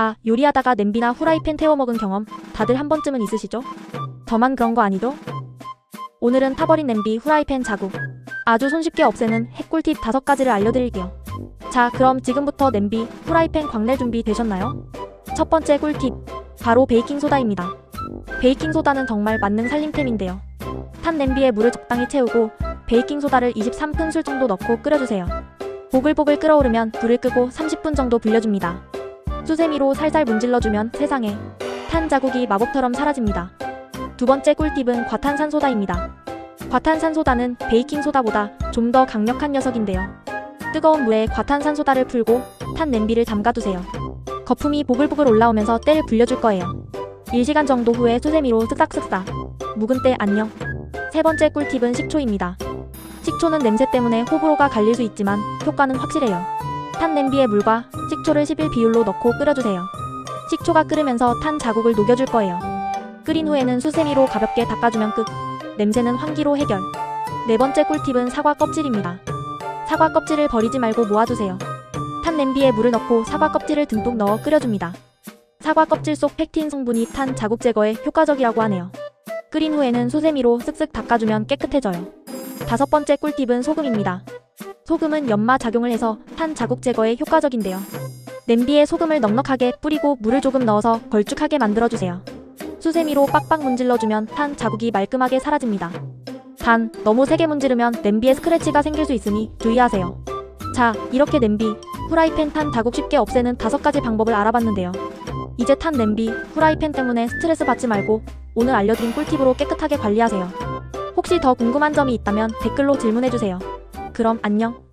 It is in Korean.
아, 요리하다가 냄비나 후라이팬 태워 먹은 경험 다들 한 번쯤은 있으시죠? 저만 그런 거 아니죠? 오늘은 타버린 냄비, 후라이팬 자국 아주 손쉽게 없애는 핵꿀팁 다섯 가지를 알려드릴게요. 자, 그럼 지금부터 냄비, 후라이팬 광내 준비 되셨나요? 첫 번째 꿀팁, 바로 베이킹소다입니다. 베이킹소다는 정말 만능 살림템인데요. 탄 냄비에 물을 적당히 채우고 베이킹소다를 23큰술 정도 넣고 끓여주세요. 보글보글 끓어오르면 불을 끄고 30분 정도 불려줍니다. 수세미로 살살 문질러주면 세상에 탄 자국이 마법처럼 사라집니다. 두 번째 꿀팁은 과탄산소다입니다. 과탄산소다는 베이킹소다보다 좀 더 강력한 녀석인데요. 뜨거운 물에 과탄산소다를 풀고 탄 냄비를 담가두세요. 거품이 보글보글 올라오면서 때를 불려줄 거예요. 1시간 정도 후에 수세미로 쓱싹쓱싹. 묵은 때 안녕. 세 번째 꿀팁은 식초입니다. 식초는 냄새 때문에 호불호가 갈릴 수 있지만 효과는 확실해요. 탄 냄비에 물과 식초를 11 비율로 넣고 끓여주세요. 식초가 끓으면서 탄 자국을 녹여줄 거예요. 끓인 후에는 수세미로 가볍게 닦아주면 끝. 냄새는 환기로 해결. 네 번째 꿀팁은 사과 껍질입니다. 사과 껍질을 버리지 말고 모아두세요. 탄 냄비에 물을 넣고 사과 껍질을 듬뿍 넣어 끓여줍니다. 사과 껍질 속 팩틴 성분이 탄 자국 제거에 효과적이라고 하네요. 끓인 후에는 수세미로 쓱쓱 닦아주면 깨끗해져요. 다섯 번째 꿀팁은 소금입니다. 소금은 연마 작용을 해서 탄 자국 제거에 효과적인데요. 냄비에 소금을 넉넉하게 뿌리고 물을 조금 넣어서 걸쭉하게 만들어주세요. 수세미로 빡빡 문질러주면 탄 자국이 말끔하게 사라집니다. 단, 너무 세게 문지르면 냄비에 스크래치가 생길 수 있으니 주의하세요. 자, 이렇게 냄비, 후라이팬 탄 자국 쉽게 없애는 다섯 가지 방법을 알아봤는데요. 이제 탄 냄비, 후라이팬 때문에 스트레스 받지 말고 오늘 알려드린 꿀팁으로 깨끗하게 관리하세요. 혹시 더 궁금한 점이 있다면 댓글로 질문해주세요. 그럼 안녕.